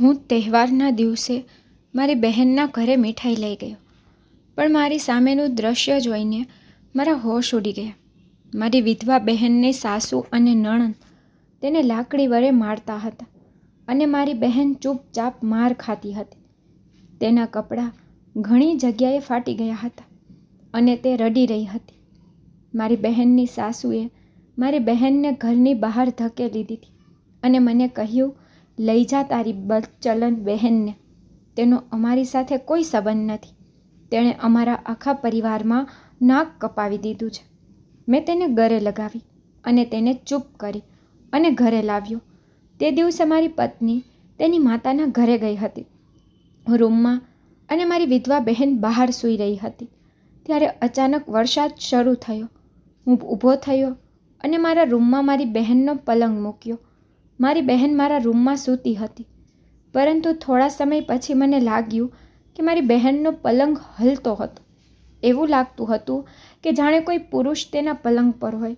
હું તહેવારના દિવસે મારી બહેનના ઘરે મીઠાઈ લઈ ગયો. પણ મારી સામેનું દ્રશ્ય જોઈને મારા હોશ ઉડી ગયા. મારી વિધવા બહેનની સાસુ અને નણંદ તેને લાકડી વડે મારતા હતા અને મારી બહેન ચૂપચાપ માર ખાતી હતી. તેના કપડાં ઘણી જગ્યાએ ફાટી ગયા હતા અને તે રડી રહી હતી. મારી બહેનની સાસુએ મારી બહેનને ઘરની બહાર ધકેલી દીધી અને મને કહ્યું લઈ જા તારી ચલન બહેનને. તેનો અમારી સાથે કોઈ સંબંધ નથી. તેણે અમારા આખા પરિવારમાં નાક કપાવી દીધું છે. મેં તેને ગળે લગાવી અને તેને ચૂપ કરી અને ઘરે લાવ્યો. તે દિવસે મારી પત્ની તેની માતાના ઘરે ગઈ હતી. રૂમમાં અને મારી વિધવા બહેન બહાર સૂઈ રહી હતી. ત્યારે અચાનક વરસાદ શરૂ થયો. હું ઊભો થયો અને મારા રૂમમાં મારી બહેનનો પલંગ મૂક્યો. મારી બહેન મારા રૂમમાં સૂતી હતી. પરંતુ થોડા સમય પછી મને લાગ્યું કે મારી બહેનનો પલંગ હલતો હતો. એવું લાગતું હતું કે જાણે કોઈ પુરુષ તેના પલંગ પર હોય.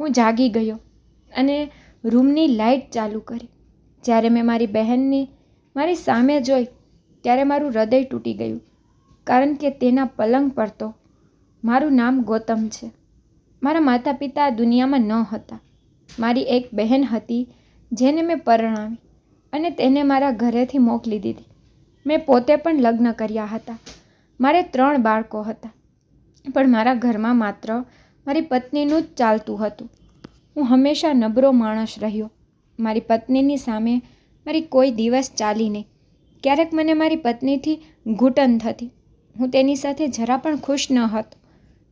હું જાગી ગયો અને રૂમની લાઇટ ચાલુ કરી. જ્યારે મેં મારી બહેનની મારી સામે જોઈ, ત્યારે મારું હૃદય તૂટી ગયું, કારણ કે તેના પલંગ પર તો મારું નામ ગૌતમ છે. મારા માતા પિતા દુનિયામાં ન હતા. મારી એક બહેન હતી જેને મેં પરણાવી અને તેને મારા ઘરેથી મોકલી દીધી. મેં પોતે પણ લગ્ન કર્યા હતા. મારે ત્રણ બાળકો હતા. પણ મારા ઘરમાં માત્ર મારી પત્નીનું જ ચાલતું હતું. હું હંમેશા નબળો માણસ રહ્યો. મારી પત્નીની સામે મારી કોઈ દિવસ ચાલી નહીં. ક્યારેક મને મારી પત્નીથી ઘૂંટણ થતી. હું તેની સાથે જરા પણ ખુશ ન હતો.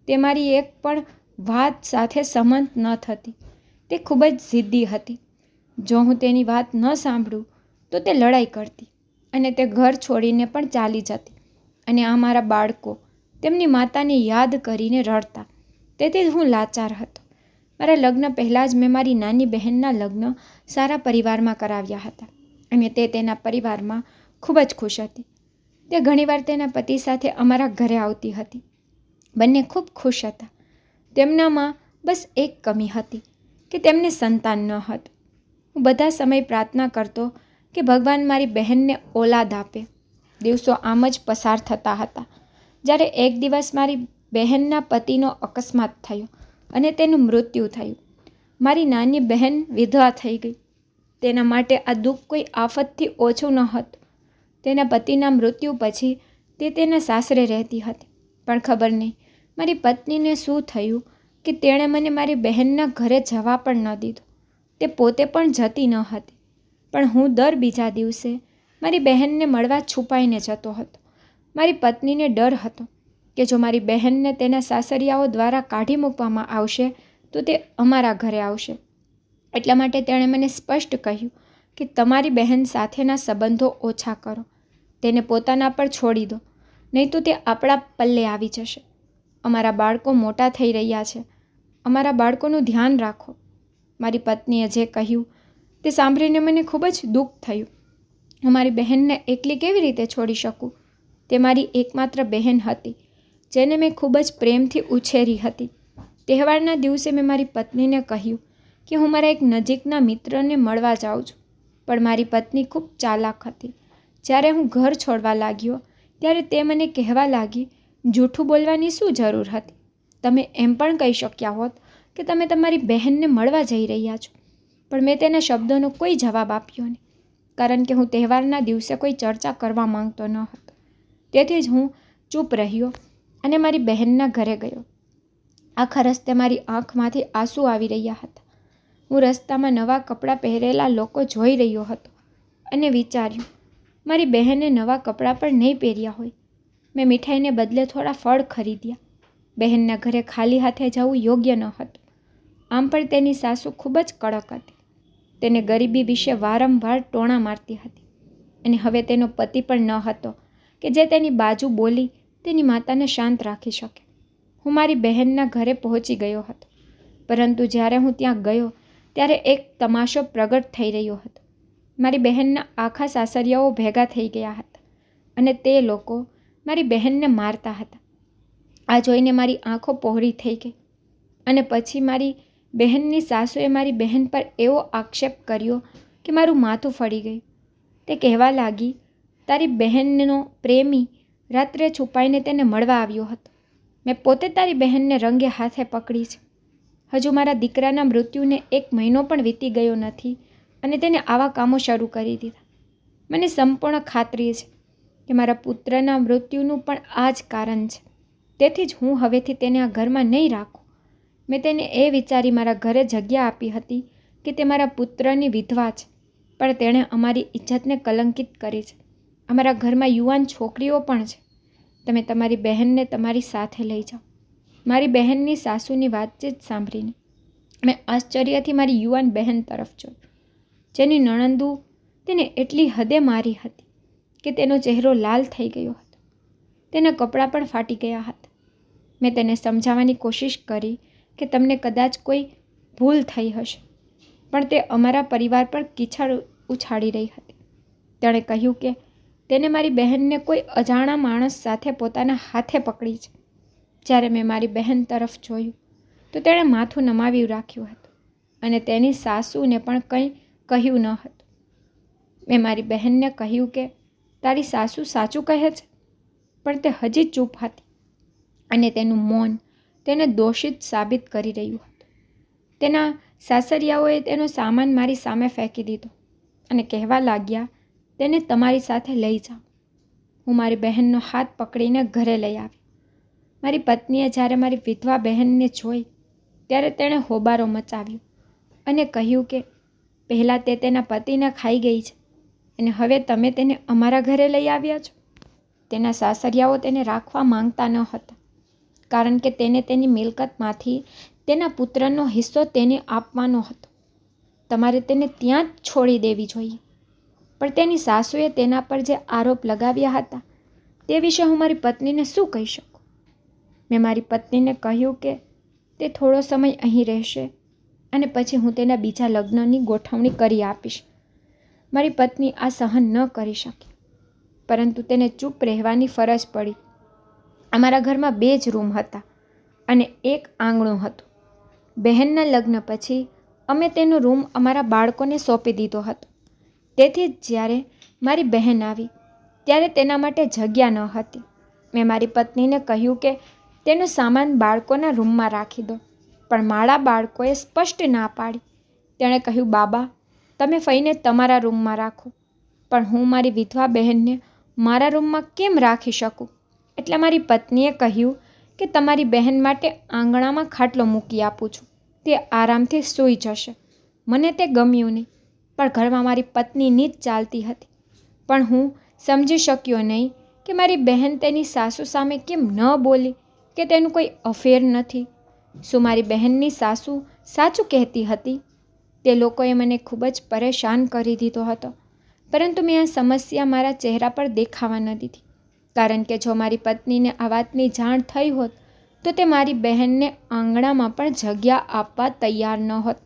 તે મારી એક પણ વાત સાથે સંમત ન થતી. તે ખૂબ જ જિદ્દી હતી. જો હું તેની વાત ન સાંભળું, તો તે લડાઈ કરતી અને તે ઘર છોડીને પણ ચાલી જતી. અને આ મારા બાળકો તેમની માતાને યાદ કરીને રડતા. તેથી હું લાચાર હતો. મારા લગ્ન પહેલાં જ મેં મારી નાની બહેનના લગ્ન સારા પરિવારમાં કરાવ્યા હતા અને તે તેના પરિવારમાં ખૂબ જ ખુશ હતી. તે ઘણીવાર તેના પતિ સાથે અમારા ઘરે આવતી હતી. બંને ખૂબ ખુશ હતા. તેમનામાં બસ એક કમી હતી કે તેમને સંતાન ન હતું. હું બધા સમય પ્રાર્થના કરતો કે ભગવાન મારી બહેનને ઓલાદ આપે. દિવસો આમ જ પસાર થતા હતા. જ્યારે એક દિવસ મારી બહેનના પતિનો અકસ્માત થયો અને તેનું મૃત્યુ થયું. મારી નાની બહેન વિધવા થઈ ગઈ. તેના માટે આ દુઃખ કોઈ આફતથી ઓછું ન હતું. તેના પતિના મૃત્યુ પછી તે તેના સાસરે રહેતી હતી. પણ ખબર નહીં, મારી પત્નીને શું થયું કે તેણે મને મારી બહેનના ઘરે જવા પણ ન દીધું. તે પોતે પણ જતી ન હતી. પણ હું દર બીજા દિવસે મારી બહેનને મળવા છુપાઈને જતો હતો. મારી પત્નીને ડર હતો કે જો મારી બહેનને તેના સાસરિયાઓ દ્વારા કાઢી મૂકવામાં આવશે, તો તે અમારા ઘરે આવશે. એટલા માટે તેણે મને સ્પષ્ટ કહ્યું કે તમારી બહેન સાથેના સંબંધો ઓછા કરો. તેને પોતાના પર છોડી દો, નહીં તો તે આપણા પલ્લે આવી જશે. અમારા બાળકો મોટા થઈ રહ્યા છે. અમારા બાળકોનું ધ્યાન રાખો. મારી પત્નીએ જે કહ્યું તે સાંભળીને મને ખૂબ જ દુઃખ થયું. હું મારી બહેનને એકલી કેવી રીતે છોડી શકું? તે મારી એકમાત્ર બહેન હતી, જેને મેં ખૂબ જ પ્રેમથી ઉછેરી હતી. તહેવારના દિવસે મેં મારી પત્નીને કહ્યું કે હું મારા એક નજીકના મિત્રને મળવા જાઉં છું, પણ મારી પત્ની ખૂબ ચાલાક હતી. જ્યારે હું ઘર છોડવા લાગ્યો, ત્યારે તે મને કહેવા લાગી, જૂઠું બોલવાની શું જરૂર હતી? તમે એમ પણ કહી શક્યા હોત કે તમે તમારી બહેનને મળવા જઈ રહ્યા છો. પણ મેં તેના શબ્દોનો કોઈ જવાબ આપ્યો નહીં, કારણ કે હું તહેવારના દિવસે કોઈ ચર્ચા કરવા માંગતો ન હતો. તેથી જ હું ચૂપ રહ્યો અને મારી બહેનના ઘરે ગયો. આખા રસ્તે મારી આંખમાંથી આંસુ આવી રહ્યા હતા. હું રસ્તામાં નવા કપડાં પહેરેલા લોકો જોઈ રહ્યો હતો અને વિચાર્યું, મારી બહેને નવા કપડાં પણ નહીં પહેર્યા હોય. મેં મીઠાઈને બદલે થોડા ફળ ખરીદ્યા. બહેનના ઘરે ખાલી હાથે જવું યોગ્ય ન હતું. આમ પણ તેની સાસુ ખૂબ જ કડક હતી. તેને ગરીબી વિશે વારંવાર ટોણા મારતી હતી. અને હવે તેનો પતિ પણ ન હતો કે જે તેની બાજુ બોલી તેની માતાને શાંત રાખી શકે. હું મારી બહેનના ઘરે પહોંચી ગયો હતો. પરંતુ જ્યારે હું ત્યાં ગયો, ત્યારે એક તમાશો પ્રગટ થઈ રહ્યો હતો. મારી બહેનના આખા સાસરિયાઓ ભેગા થઈ ગયા હતા અને તે લોકો મારી બહેનને મારતા હતા. આ જોઈને મારી આંખો પહોળી થઈ ગઈ અને પછી મારી બહેનની સાસુએ મારી બહેન પર એવો આક્ષેપ કર્યો કે મારું માથું ફળી ગયું. તે કહેવા લાગી, તારી બહેનનો પ્રેમી રાત્રે છુપાઈને તેને મળવા આવ્યો હતો. મેં પોતે તારી બહેનને રંગે હાથે પકડી છે. હજુ મારા દીકરાના મૃત્યુને એક મહિનો પણ વીતી ગયો નથી અને તેને આવા કામો શરૂ કરી દીધા. મને સંપૂર્ણ ખાતરી છે કે મારા પુત્રના મૃત્યુનું પણ આ જ કારણ છે. તેથી જ હું હવેથી તેને આ ઘરમાં નહીં રાખું. મેં તેને એ વિચારી મારા ઘરે જગ્યા આપી હતી કે તે મારા પુત્રની વિધવા છે, પણ તેણે અમારી ઇજ્જતને કલંકિત કરી છે. અમારા ઘરમાં યુવાન છોકરીઓ પણ છે. તમે તમારી બહેનને તમારી સાથે લઈ જાઓ. મારી બહેનની સાસુની વાતચીત સાંભળીને મેં આશ્ચર્યથી મારી યુવાન બહેન તરફ જોયું. જેની નણંદુ તેને એટલી હદે મારી હતી કે તેનો ચહેરો લાલ થઈ ગયો હતો. તેના કપડાં પણ ફાટી ગયા હતા. મેં તેને સમજાવવાની કોશિશ કરી કે તમને કદાચ કોઈ ભૂલ થઈ હશે. પણ તે અમારા પરિવાર પર કીચડ ઉછાળી રહી હતી. તેણે કહ્યું કે તેને મારી બહેનને કોઈ અજાણા માણસ સાથે પોતાના હાથે પકડી છે. જ્યારે મેં મારી બહેન તરફ જોયું, તો તેણે માથું નમાવી રાખ્યું હતું અને તેની સાસુને પણ કંઈ કહ્યું ન હતું. મેં મારી બહેનને કહ્યું કે, તારી સાસુ સાચું કહે છે? પણ તે હજી ચૂપ હતી અને તેનું મૌન તેને દોષિત સાબિત કરી રહ્યું હતું. તેના સાસરિયાઓએ તેનો સામાન મારી સામે ફેંકી દીધો અને કહેવા લાગ્યા, તેને તમારી સાથે લઈ જાઓ. હું મારી બહેનનો હાથ પકડીને ઘરે લઈ આવી. મારી પત્નીએ જ્યારે મારી વિધવા બહેનને જોઈ, ત્યારે તેણે હોબારો મચાવ્યો અને કહ્યું કે, પહેલાં તે તેના પતિને ખાઈ ગઈ છે અને હવે તમે તેને અમારા ઘરે લઈ આવ્યા છો? તેના સાસરિયાઓ તેને રાખવા માંગતા ન હતા. કારણ કે તેને તેની મિલકતમાંથી, તેના પુત્રનો હિસ્સો તેને આપવાનો હતો. તમારે તેને ત્યાં જ છોડી દેવી જોઈએ. પણ તેની સાસુએ તેના પર જે આરોપ લગાવ્યા હતા, તે વિશે હું મારી પત્નીને શું કહી શકું? મેં મારી પત્નીને કહ્યું કે તે થોડો સમય અહીં રહેશે અને પછી હું તેના બીજા લગ્નની ગોઠવણી કરી આપીશ. મારી પત્ની આ સહન ન કરી શકી, પરંતુ તેને ચૂપ રહેવાની ફરજ પડી. અમારા ઘરમાં બે જ રૂમ હતા અને એક આંગણું હતું. બહેનના લગ્ન પછી અમે તેનો રૂમ અમારા બાળકોને સોંપી દીધો હતો. તેથી જ્યારે મારી બહેન આવી, ત્યારે તેના માટે જગ્યા ન હતી. મેં મારી પત્નીને કહ્યું કે તેનો સામાન બાળકોના રૂમમાં રાખી દો, પણ મારા બાળકોએ સ્પષ્ટ ના પાડી. તેણે કહ્યું, બાબા, તમે ફઈને તમારા રૂમમાં રાખો, પણ હું મારી વિધવા બહેનને મારા રૂમમાં કેમ રાખી શકું? એટલે મારી પત્નીએ કહ્યું કે તમારી બહેન માટે આંગણામાં ખાટલો મૂકી આપું છું. તે આરામથી સૂઈ જશે. મને તે ગમ્યું નહીં, પણ ઘરમાં મારી પત્નીની જ ચાલતી હતી. પણ હું સમજી શક્યો નહીં કે મારી બહેન તેની સાસુ સામે કેમ ન બોલી, કે તેનું કોઈ અફેર નથી. શું મારી બહેનની સાસુ સાચું કહેતી હતી? તે લોકોએ મને ખૂબ જ પરેશાન કરી દીધો હતો. પરંતુ મેં આ સમસ્યા મારા ચહેરા પર દેખાવા ન દીધી. કારણ કે જો મારી પત્નીને આ વાતની જાણ થઈ હોત, તો તે મારી બહેનને આંગણામાં પણ જગ્યા આપવા તૈયાર ન હોત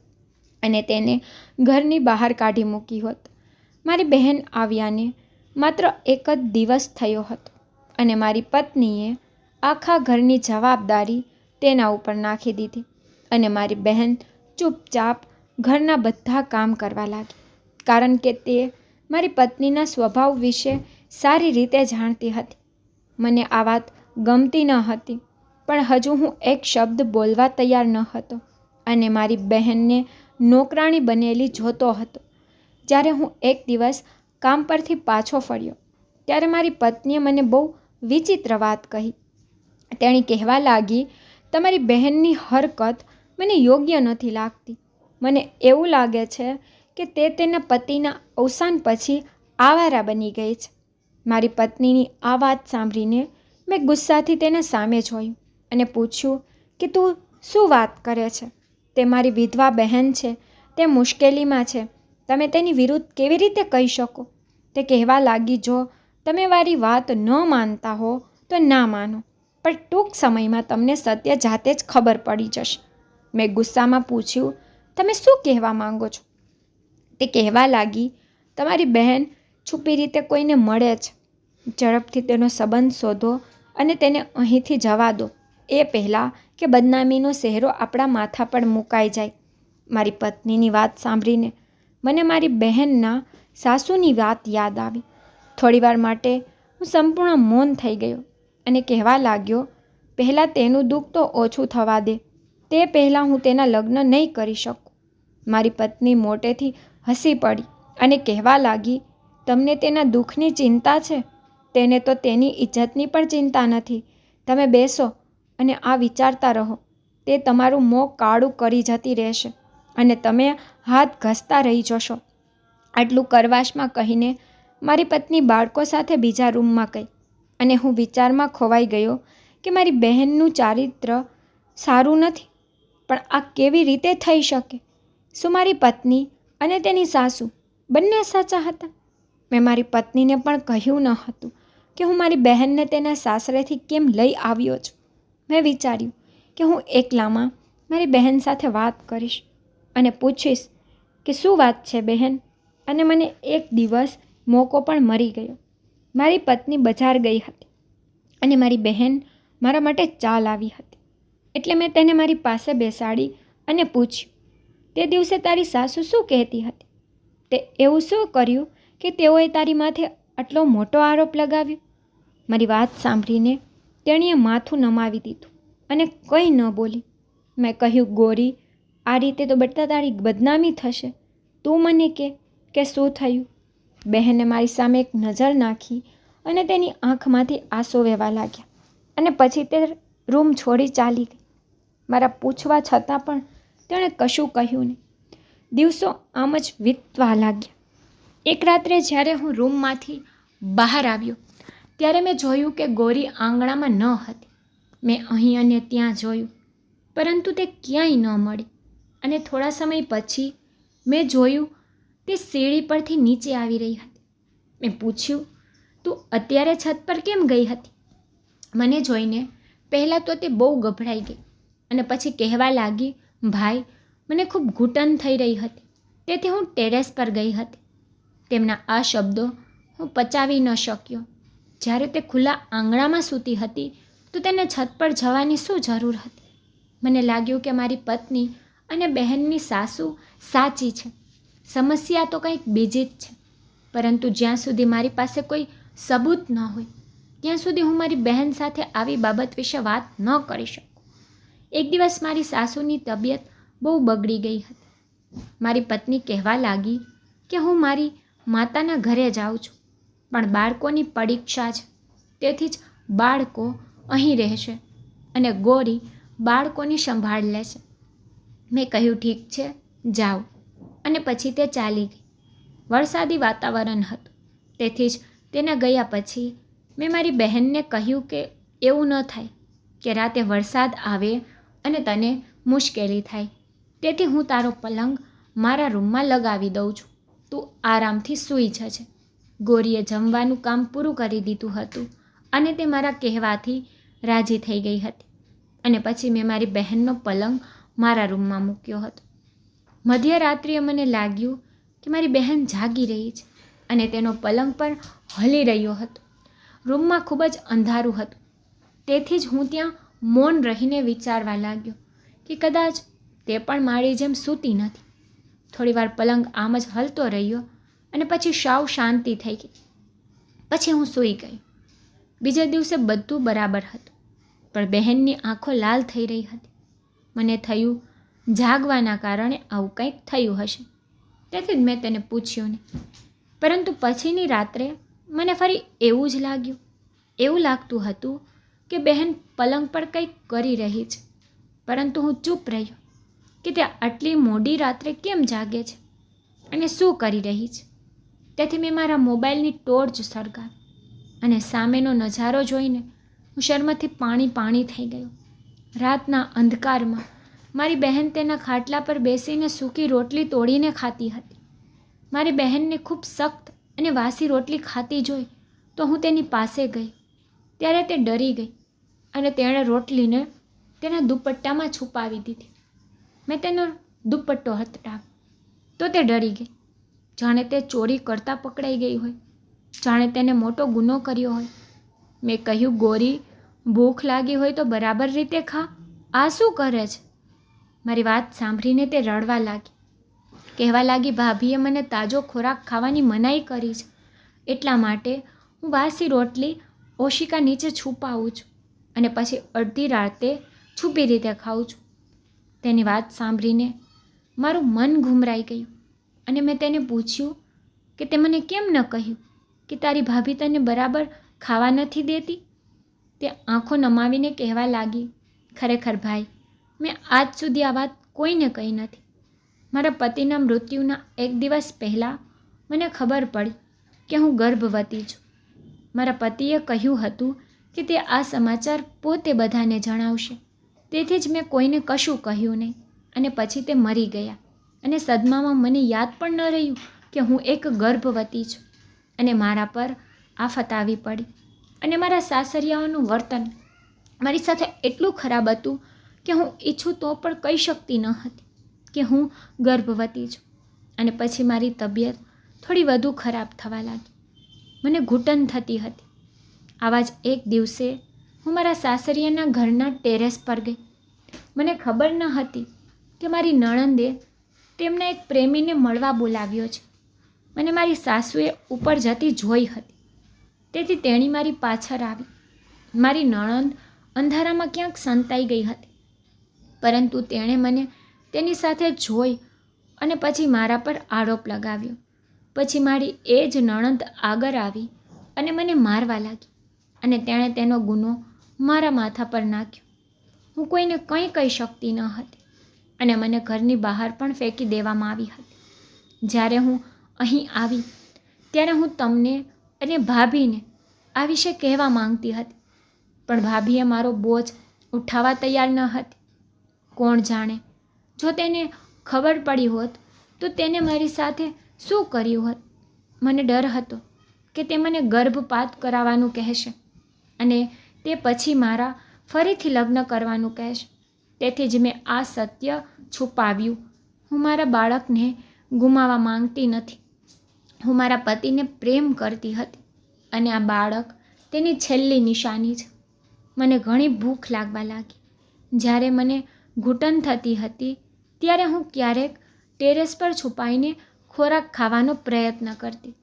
અને તેને ઘરની બહાર કાઢી મૂકી હોત. મારી બહેન આવ્યાને માત્ર એક જ દિવસ થયો હતો અને મારી પત્નીએ આખા ઘરની જવાબદારી તેના ઉપર નાખી દીધી અને મારી બહેન ચૂપચાપ ઘરના બધા કામ કરવા લાગી. કારણ કે તે મારી પત્નીના સ્વભાવ વિશે સારી રીતે જાણતી હતી. મને આ વાત ગમતી ન હતી, પણ હજુ હું એક શબ્દ બોલવા તૈયાર ન હતો અને મારી બહેનને નોકરાણી બનેલી જોતો હતો. જ્યારે હું એક દિવસ કામ પરથી પાછો ફર્યો, ત્યારે મારી પત્નીએ મને બહુ વિચિત્ર વાત કહી. તેણી કહેવા લાગી, તમારી બહેનની હરકત મને યોગ્ય નથી લાગતી. મને એવું લાગે છે કે તે તેના પતિના અવસાન પછી આવારા બની ગઈ છે. મારી પત્નીની આ વાત સાંભળીને મેં ગુસ્સાથી તેને સામે જોયું અને પૂછ્યું કે તું શું વાત કરે છે? તે મારી વિધવા બહેન છે, તે મુશ્કેલીમાં છે. તમે તેની વિરુદ્ધ કેવી રીતે કહી શકો? તે કહેવા લાગી, જો તમે મારી વાત ન માનતા હો, તો ના માનો. પણ ટૂંક સમયમાં તમને સત્ય જાતે જ ખબર પડી જશે. મેં ગુસ્સામાં પૂછ્યું, તમે શું કહેવા માંગો છો? તે કહેવા લાગી, તમારી બહેન છુપી રીતે કોઈને મળે જ. ઝડપથી તેનો સંબંધ શોધો અને તેને અહીંથી જવા દો. એ પહેલાં કે બદનામીનો સહેરો આપણા માથા પર મુકાઈ જાય. મારી પત્નીની વાત સાંભળીને મને મારી બહેનના સાસુની વાત યાદ આવી. થોડીવાર માટે હું સંપૂર્ણ મૌન થઈ ગયો અને કહેવા લાગ્યો, પહેલાં તેનું દુઃખ તો ઓછું થવા દે. તે પહેલાં હું તેના લગ્ન નહીં કરી શકું. મારી પત્ની મોટેથી હસી પડી અને કહેવા લાગી તમને તેના દુઃખની ચિંતા છે? તેને તો તેની ઇજ્જતની પણ ચિંતા નથી. તમે બેસો અને આ વિચારતા રહો. તે તમારું મોં કાળું કરી જતી રહેશે અને તમે હાથ ઘસતા રહી જશો. આટલું કરવાશમાં કહીને મારી પત્ની બાળકો સાથે બીજા રૂમમાં ગઈ અને હું વિચારમાં ખોવાઈ ગયો કે મારી બહેનનું ચારિત્ર સારું નથી, પણ આ કેવી રીતે થઈ શકે? શું મારી પત્ની અને તેની સાસુ બંને સાચા હતા? મેં મારી પત્નીને પણ કહ્યું ન હતું કે હું મારી બહેનને તેના સાસરેથી કેમ લઈ આવ્યો છું. મેં વિચાર્યું કે હું એકલામાં મારી બહેન સાથે વાત કરીશ અને પૂછીશ કે શું વાત છે બહેન? અને મને એક દિવસ મોકો પણ મરી ગયો. મારી પત્ની બજાર ગઈ હતી અને મારી બહેન મારા માટે ચા લાવી હતી. એટલે મેં તેને મારી પાસે બેસાડી અને પૂછ્યું, તે દિવસે તારી સાસુ શું કહેતી હતી? તે એવું શું કર્યું કે તેઓએ તારી માથે આટલો મોટો આરોપ લગાવ્યો? મારી વાત સાંભળીને તેણીએ માથું નમાવી દીધું અને કંઈ ન બોલી. મેં કહ્યું, ગોરી, આ રીતે તો બટા તારી બદનામી થશે. તું મને કે કે શું થયું? બહેને મારી સામે એક નજર નાખી અને તેની આંખમાંથી આંસુ વહેવા લાગ્યા અને પછી તે રૂમ છોડી ચાલી ગઈ. મારા પૂછવા છતાં પણ તેણે કશું કહ્યું નહીં. દિવસો આમ જ વીતવા લાગ્યા. એક રાત્રે જ્યારે હું રૂમમાંથી બહાર આવ્યો, ત્યારે મેં જોયું કે ગોરી આંગણામાં ન હતી. મેં અહીં અને ત્યાં જોયું, પરંતુ તે ક્યાંય ન મળી. અને થોડા સમય પછી મેં જોયું તે સીડી પરથી નીચે આવી રહી હતી. મેં પૂછ્યું, તું અત્યારે છત પર કેમ ગઈ હતી? મને જોઈને પહેલાં તો તે બહુ ગભરાઈ ગઈ અને પછી કહેવા લાગી, ભાઈ, મને ખૂબ ઘૂંટણ થઈ રહી હતી. તેથી હું ટેરેસ પર ગઈ હતી. તેમના આ શબ્દો હું પચાવી ન શક્યો. જ્યારે તે ખુલ્લા આંગણામાં સૂતી હતી, તો તેને છત પર જવાની શું જરૂર હતી? મને લાગ્યું કે મારી પત્ની અને બહેનની સાસુ સાચી છે. સમસ્યા તો કંઈક બીજી જ છે. પરંતુ જ્યાં સુધી મારી પાસે કોઈ સબૂત ન હોય, ત્યાં સુધી હું મારી બહેન સાથે આવી બાબત વિશે વાત ન કરી શકું. એક દિવસ મારી સાસુની તબિયત બહુ બગડી ગઈ હતી. મારી પત્ની કહેવા લાગી કે હું મારી માતાના ઘરે જાઉં છું. પણ બાળકોની પરીક્ષા છે. તેથી જ બાળકો અહીં રહેશે અને ગોરી બાળકોની સંભાળ લેશે. મેં કહ્યું, ઠીક છે, જાઓ. અને પછી તે ચાલી ગઈ. વરસાદી વાતાવરણ હતું. તેથી જ તેના ગયા પછી મેં મારી બહેનને કહ્યું કે એવું ન થાય કે રાતે વરસાદ આવે અને તને મુશ્કેલી થાય. તેથી હું તારો પલંગ મારા રૂમમાં લગાવી દઉં છું. તું આરામથી સૂઈ જજે. ગોરીએ જમવાનું કામ પૂરું કરી દીધું હતું અને તે મારા કહેવાથી રાજી થઈ ગઈ હતી. અને પછી મેં મારી બહેનનો પલંગ મારા રૂમમાં મૂક્યો હતો. મધ્યરાત્રિએ મને લાગ્યું કે મારી બહેન જાગી રહી છે અને તેનો પલંગ પણ હલી રહ્યો હતો. રૂમમાં ખૂબ જ અંધારું હતું. તેથી જ હું ત્યાં મૌન રહીને વિચારવા લાગ્યો કે કદાચ તે પણ મારી જેમ સૂતી નથી. થોડીવાર પલંગ આમ જ હલતો રહ્યો અને પછી સાવ શાંતિ થઈ ગઈ. પછી હું સૂઈ ગઈ. બીજા દિવસે બધું બરાબર હતું, પણ બહેનની આંખો લાલ થઈ રહી હતી. મને થયું, જાગવાના કારણે આવું કંઈક થયું હશે. તેથી જ મેં તેને પૂછ્યું નહીં. પરંતુ પછીની રાત્રે મને ફરી એવું જ લાગ્યું. એવું લાગતું હતું કે બહેન પલંગ પર કંઈક કરી રહી છે. પરંતુ હું ચૂપ રહ્યો. કે તે આટલી મોડી રાત્રે કેમ જાગે છે? અને શું કરી રહી છે? તેથી મેં મારા મોબાઈલની ટોર્ચ સળગાવી અને સામેનો નજારો જોઈને હું શર્મથી પાણી પાણી થઈ ગયો. રાતના અંધકારમાં મારી બહેન તેના ખાટલા પર બેસીને સૂકી રોટલી તોડીને ખાતી હતી. મારી બહેનને ખૂબ સખ્ત અને વાસી રોટલી ખાતી જોઈ તો હું તેની પાસે ગઈ. ત્યારે તે ડરી ગઈ અને તેણે રોટલીને તેના દુપટ્ટામાં છુપાવી દીધી. મેં તેનો દુપટ્ટો હટાવ્યો તો તે ડરી ગઈ. જાણે તે ચોરી કરતાં પકડાઈ ગઈ હોય. જાણે તેને મોટો ગુનો કર્યો હોય. મેં કહ્યું, ગોરી, ભૂખ લાગી હોય તો બરાબર રીતે ખા. આ શું કરે છે? મારી વાત સાંભળીને તે રડવા લાગી. કહેવા લાગી, ભાભીએ મને તાજો ખોરાક ખાવાની મનાઈ કરી છે. એટલા માટે હું વાસી રોટલી ઓશિકા નીચે છુપાવું છું અને પછી અડધી રાતે છુપી રીતે ખાઉં છું. તેની વાત સાંભળીને મારું મન ઘૂમરાઈ ગયું અને મેં તેને પૂછ્યું કે તે મને કેમ ન કહ્યું કે તારી ભાભી તને બરાબર ખાવા નથી દેતી? તે આંખો નમાવીને કહેવા લાગી, ખરેખર ભાઈ, મેં આજ સુધી આ વાત કોઈને કહી નથી. મારા પતિના મૃત્યુના એક દિવસ પહેલાં મને ખબર પડી કે હું ગર્ભવતી છું. મારા પતિએ કહ્યું હતું કે તે આ સમાચાર પોતે બધાને જણાવશે. તેથી જ મેં કોઈને કશું કહ્યું નહીં. અને પછી તે મરી ગયા. અને સદમામાં મને યાદ પણ ન રહ્યું કે હું એક ગર્ભવતી છું. અને મારા પર આફત આવી પડી. અને મારા સાસરિયાઓનું વર્તન મારી સાથે એટલું ખરાબ હતું કે હું ઈચ્છું તો પણ કહી શકતી ન હતી કે હું ગર્ભવતી છું. અને પછી મારી તબિયત થોડી વધુ ખરાબ થવા લાગી. મને ઘૂંટણ થતી હતી. આવા જ એક દિવસે હું મારા સાસરિયાના ઘરના ટેરેસ પર ગઈ. મને ખબર ન હતી કે મારી નણંદે તેમના એક પ્રેમીને મળવા બોલાવ્યો છે. મને મારી સાસુએ ઉપર જતી જોઈ હતી. તેથી તેણી મારી પાછળ આવી. મારી નણંદ અંધારામાં ક્યાંક સંતાઈ ગઈ હતી. પરંતુ તેણે મને તેની સાથે જોઈ અને પછી મારા પર આરોપ લગાવ્યો. પછી મારી એ જ નણંદ આગળ આવી અને મને મારવા લાગી. અને તેણે તેનો ગુનો મારા માથા પર નાખ્યો. હું કોઈને કંઈ કહી શકતી ન હતી અને મને ઘરની બહાર પણ ફેંકી દેવામાં આવી હતી. જ્યારે હું અહીં આવી, ત્યારે હું તમને અને ભાભીને આ વિશે કહેવા માંગતી હતી. પણ ભાભીએ મારો બોજ ઉઠાવવા તૈયાર ન હતી. કોણ જાણે? જો તેને ખબર પડી હોત, તો તેને મારી સાથે શું કર્યું હોત? મને ડર હતો કે તે મને ગર્ભપાત કરાવવાનું કહેશે અને તે પછી મારા ફરીથી લગ્ન કરવાનું કહેશ. તેથી જ મેં આ સત્ય છુપાવ્યું. હું મારા બાળકને ગુમાવવા માંગતી નથી. હું મારા પતિને પ્રેમ કરતી હતી અને આ બાળક તેની છેલ્લી નિશાની છે. મને ઘણી ભૂખ લાગવા લાગી. જ્યારે મને ઘૂંટણ થતી હતી, ત્યારે હું ક્યારેક ટેરેસ પર છુપાઈને ખોરાક ખાવાનો પ્રયત્ન કરતી.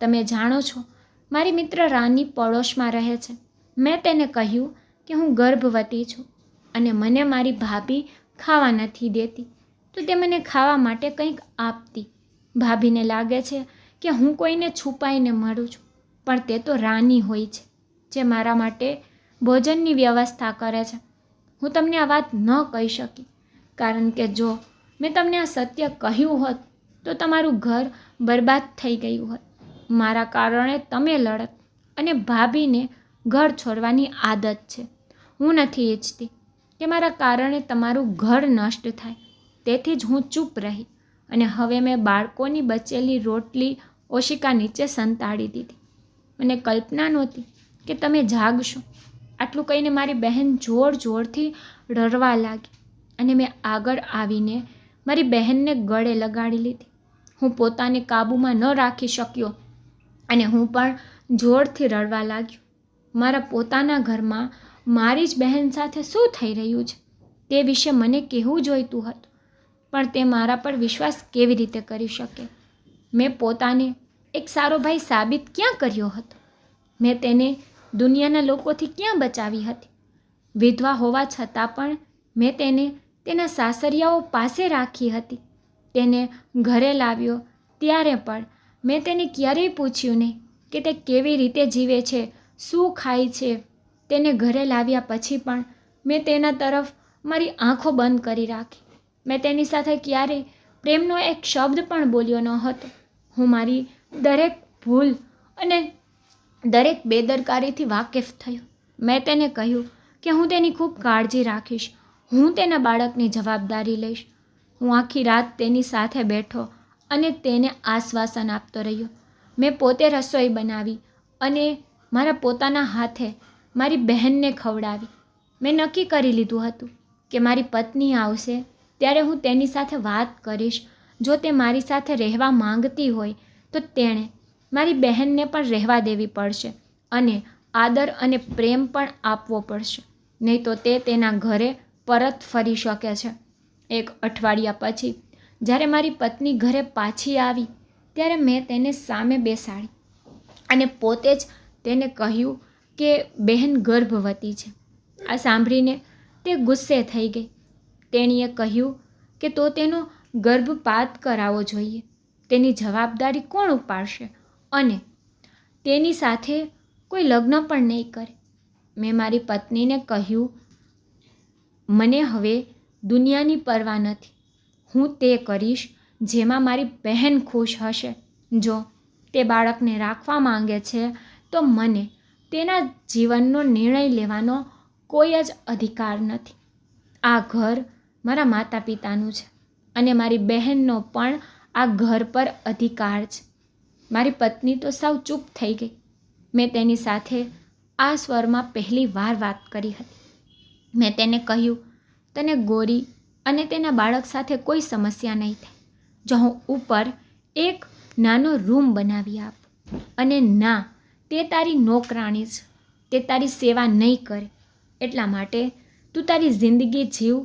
તમે જાણો છો, મારી મિત્ર રાની પડોશમાં રહે છે. મેં તેને કહ્યું કે હું ગર્ભવતી છું અને મને મારી ભાભી ખાવા નથી દેતી. તો તે મને ખાવા માટે કંઈક આપતી. ભાભીને લાગે છે કે હું કોઈને છુપાઈને મળું છું, પણ તે તો રાની હોય છે, જે મારા માટે ભોજનની વ્યવસ્થા કરે છે. હું તમને આ વાત ન કહી શકી, કારણ કે જો મેં તમને આ સત્ય કહ્યું હોત, તો તમારું ઘર બરબાદ થઈ ગયું હોત. મારા કારણે તમે લડત અને ભાભીને ઘર છોડવાની આદત છે. હું નથી ઈચ્છતી કે મારા કારણે તમારું ઘર નષ્ટ થાય. તેથી જ હું ચૂપ રહી અને હવે મેં બાળકોની બચેલી રોટલી ઓશિકા નીચે સંતાડી દીધી. મને કલ્પના નહોતી કે તમે જાગશો. આટલું કહીને મારી બહેન જોર જોરથી રડવા લાગી અને મેં આગળ આવીને મારી બહેનને ગળે લગાડી લીધી. હું પોતાને કાબૂમાં ન રાખી શક્યો અને હું પણ જોરથી રડવા લાગ્યો. મારા પોતાના ઘરમાં મારી જ બહેન સાથે શું થઈ રહ્યું છે? તે વિશે મને કહેવું જોઈતું હતું, પણ તે મારા પર વિશ્વાસ કેવી રીતે કરી શકે? મેં પોતાને એક સારો ભાઈ સાબિત ક્યાં કર્યો હતો? મેં તેને દુનિયાના લોકોથી ક્યાં બચાવી હતી? વિધવા હોવા છતાં પણ મેં તેને તેના સાસરિયાઓ પાસે રાખી હતી. તેને ઘરે લાવ્યો ત્યારે પણ મેં તેને ક્યારેય પૂછ્યું નહીં કે તે કેવી રીતે જીવે છે શું ખાય છે? તેને ઘરે લાવ્યા પછી પણ મેં તેના તરફ મારી આંખો બંધ કરી રાખી. મેં તેની સાથે ક્યારેય પ્રેમનો એક શબ્દ પણ બોલ્યો ન હતો. હું મારી દરેક ભૂલ અને દરેક બેદરકારીથી વાકેફ થયો. મેં તેને કહ્યું કે હું તેની ખૂબ કાળજી રાખીશ. હું તેના બાળકની જવાબદારી લઈશ. હું આખી રાત તેની સાથે બેઠો અને તેને આશ્વાસન આપતો રહ્યો. મેં પોતે રસોઈ બનાવી અને મારા પોતાના હાથે મારી બહેનને ખવડાવી. મેં નક્કી કરી લીધું હતું કે મારી પત્ની આવશે ત્યારે હું તેની સાથે વાત કરીશ. જો તે મારી સાથે રહેવા માંગતી હોય તો તેણે મારી બહેનને પણ રહેવા દેવી પડશે અને આદર અને પ્રેમ પણ આપવો પડશે. નહીં તો તે તેના ઘરે પરત ફરી શકે છે. એક અઠવાડિયા પછી જ્યારે મારી પત્ની ઘરે પાછી આવી ત્યારે મેં તેને સામે બેસાડી અને પોતે જ તેને કહ્યું કે બહેન ગર્ભવતી છે. આ સાંભળીને તે ગુસ્સે થઈ ગઈ. તેણીએ કહ્યું કે તો તેનો ગર્ભપાત કરાવવો જોઈએ. તેની જવાબદારી કોણ ઉપાડશે? અને તેની સાથે કોઈ લગ્ન પણ નહીં કરે. મેં મારી પત્નીને કહ્યું, મને હવે દુનિયાની પરવા નથી. હું તે કરીશ જેમાં મારી બહેન ખુશ હશે. જો તે બાળકને રાખવા માંગે છે તો મને તેના જીવનનો નિર્ણય લેવાનો કોઈ જ અધિકાર નથી. આ ઘર મારા માતા પિતાનું છે અને મારી બહેનનો પણ આ ઘર પર અધિકાર છે. મારી પત્ની તો સાવ ચૂપ થઈ ગઈ. મેં તેની સાથે આ સ્વરમાં પહેલી વાર વાત કરી હતી. મેં તેને કહ્યું, તને ગોરી અને તેના બાળક સાથે કોઈ સમસ્યા નહીં થાય. જો હું ઉપર એક નાનો રૂમ બનાવી આપ અને ના તે તારી નોકરાણી છે. તે તારી સેવા નહીં કરે. એટલા માટે તું તારી જિંદગી જીવ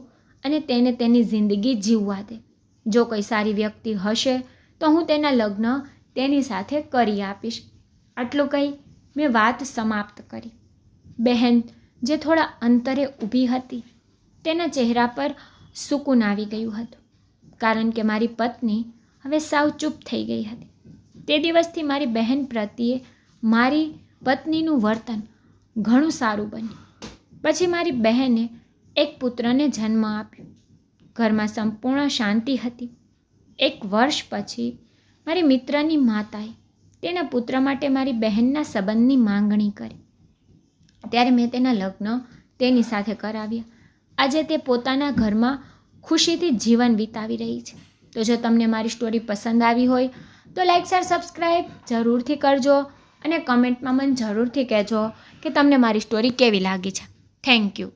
અને તેને તેની જિંદગી જીવવા દે. જો કોઈ સારી વ્યક્તિ હશે, તો હું તેના લગ્ન તેની સાથે કરી આપીશ. આટલું કહી મેં વાત સમાપ્ત કરી. બહેન, જે થોડા અંતરે ઊભી હતી, તેના ચહેરા પર સુકૂન આવી ગયું હતું. કારણ કે મારી પત્ની હવે સાવ ચૂપ થઈ ગઈ હતી. તે દિવસથી મારી બહેન પ્રત્યે મારી પત્નીનું વર્તન ઘણું સારું બન્યું. પછી મારી બહેને એક પુત્રને જન્મ આપ્યો. ઘરમાં સંપૂર્ણ શાંતિ હતી. એક વર્ષ પછી મારી મિત્રની માતાએ તેના પુત્ર માટે મારી બહેનના સંબંધની માંગણી કરી. ત્યારે મેં તેના લગ્ન તેની સાથે કરાવ્યા. આજે તે પોતાના ઘરમાં ખુશીથી જીવન વિતાવી રહી છે. તો જો તમને મારી સ્ટોરી પસંદ આવી હોય તો લાઈક શેર સબસ્ક્રાઈબ જરૂરથી કરજો. અને કમેન્ટમાં મને જરૂરથી કહેજો કે તમને મારી સ્ટોરી કેવી લાગી છે. Thank you